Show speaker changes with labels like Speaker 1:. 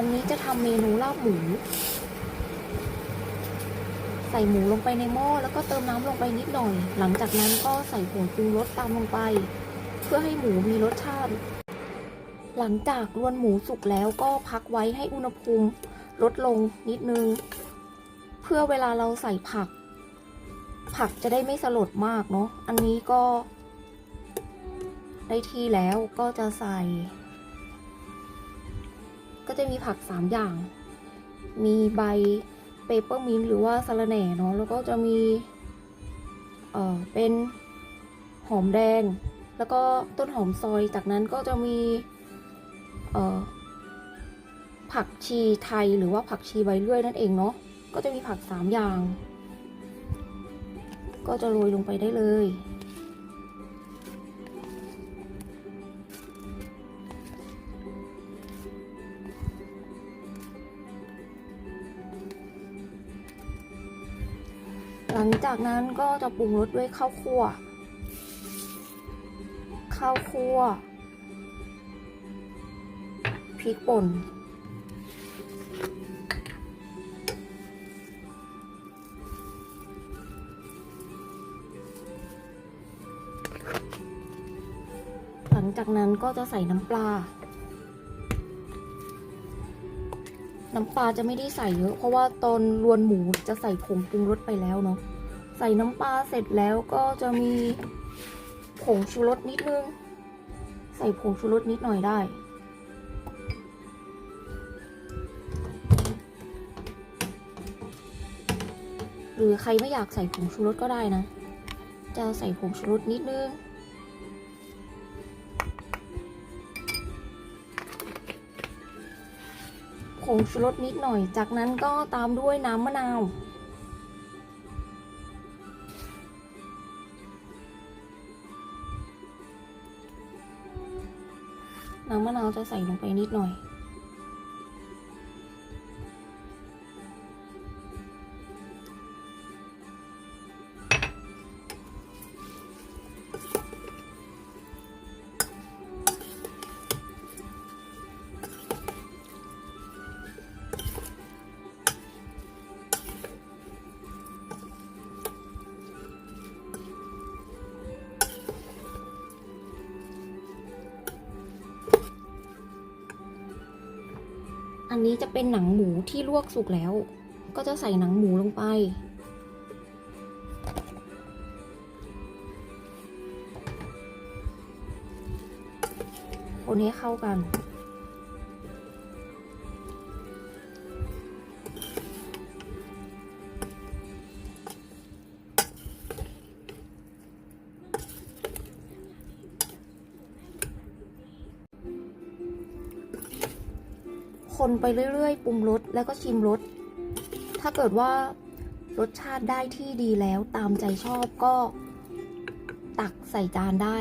Speaker 1: วันนี้จะทำเมนูลาบหมู ใส่หมูลงไปในหม้อแล้วก็เติมน้ำลงไปนิดหน่อย หลังจากนั้นก็ใส่ผงปรุงรสตามลงไป เพื่อให้หมูมีรสชาติ หลังจากรวนหมูสุกแล้วก็พักไว้ให้อุณหภูมิลดลงนิดนึง เพื่อเวลาเราใส่ผัก ผักจะได้ไม่สลดมากเนาะอันนี้ก็ ได้ที่แล้วก็จะใส่ จะมีผักสามอย่าง มีใบเปเปอร์มินต์หรือว่าสะระแหน่เนาะแล้วก็จะมีเอ่อเป็นหอมแดง แล้วก็ต้นหอมซอยจากนั้นก็จะมีเอ่อผักชีไทยหรือว่าผักชีใบเลื่อยนั่นเองเนาะก็จะมีผักสามอย่าง ก็จะโรยลงไปได้เลย หลังจากนั้นก็จะปรุงรสด้วยข้าวคั่ว ข้าวคั่ว พริกป่น หลังจากนั้นก็จะใส่น้ำปลา น้ำปลาจะไม่ได้ใส่เยอะ เพราะว่าตอนรวนหมูจะใส่ผงปรุงรสไปแล้วเนาะใส่น้ำปลาเสร็จแล้วก็จะมีผงชูรสนิดนึง ใส่ผงชูรสนิดหน่อยได้ หรือใครไม่อยากใส่ผงชูรสก็ได้นะ จะใส่ผงชูรสนิดนึง ผงชูรสนิดหน่อย จากนั้นก็ตามด้วยน้ำมะนาว น้ำมะนาวจะใส่ลงไปนิดหน่อย อันนี้จะเป็นหนังหมูที่ลวกสุกแล้ว ก็จะใส่หนังหมูลงไป คนให้เข้ากัน คนไปเรื่อยๆ ปรุงรสแล้วก็ชิมรส ถ้าเกิดว่ารสชาติได้ที่ดีแล้วตามใจชอบก็ตักใส่จานได้